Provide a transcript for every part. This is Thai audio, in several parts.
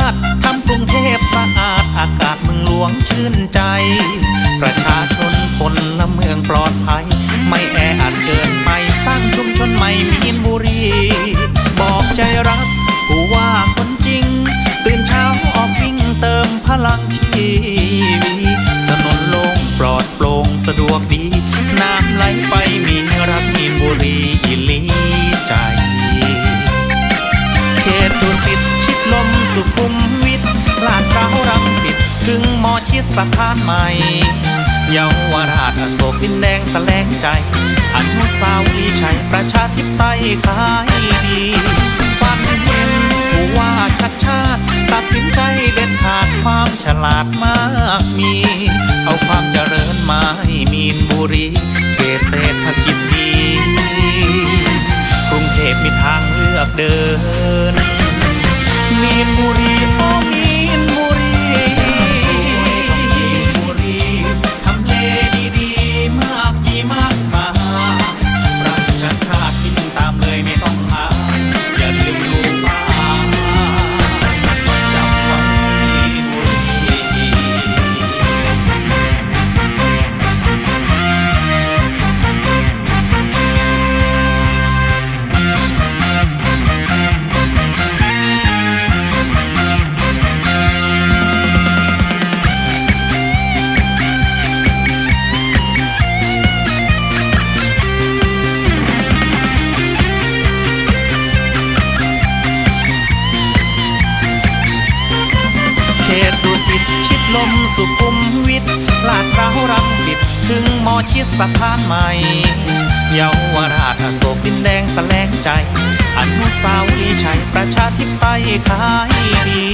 าติทำกรุงเทพสะอาด อากาศเมืองหลวงชื่นใจ ประชาชนคนละเมืองปลอดภัย ไม่แออัดเกินไปสร้างชุมชนใหม่มีนบุรี บอกใจรักผู้ว่าคนจริง ตื่นเช้าออกวิ่งเติมพลังชีวีถนนโล่งปลอดโปร่งสะดวกดี น้ำไหลไปมีรักมีนบุรีอิลีใจ เขตดุสิตชิดลม สุขุมวิทลาดพร้าวรังสิตถึงมอชิดสะพานใหม่เยาวราชอโศกดินแดงแสลงใจ อนุสาวรีย์ชัยประชาธิปไตยขายดีฝันเห็นผู้ว่าชัดชาติ ตัดสินใจเด็ดขาดความฉลาดมากมี เอาความเจริญมาให้มีนบุรีเขตเศรษฐกิจดีกรุงเทพมีทางเลือกเดิน มีน ลมสุขุมวิทลาดพร้าวรังสิตถึงมอชิดสะพานใหม่เยาวราชอโศกดินแดงแสลงใจ อนุสาวรีย์ชัยประชาธิปไตยขายดี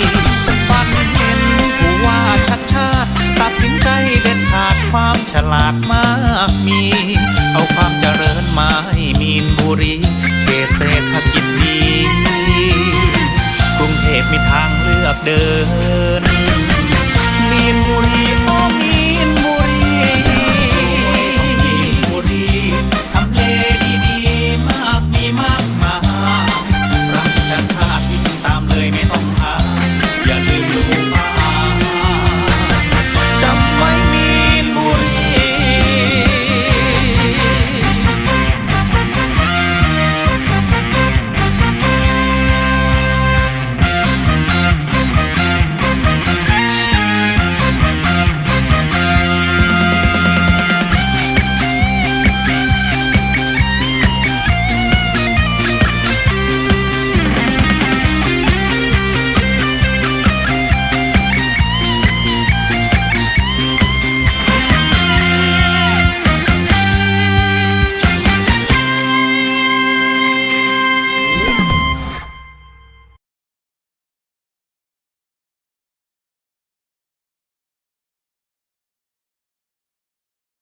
ฝันเห็นผู้ว่าชัดชาติ ตัดสินใจเด็ดขาดความฉลาดมากมี เอาความเจริญมาให้มีนบุรี เขตเศรษฐกิจดี กรุงเทพมีทางเลือกเดิน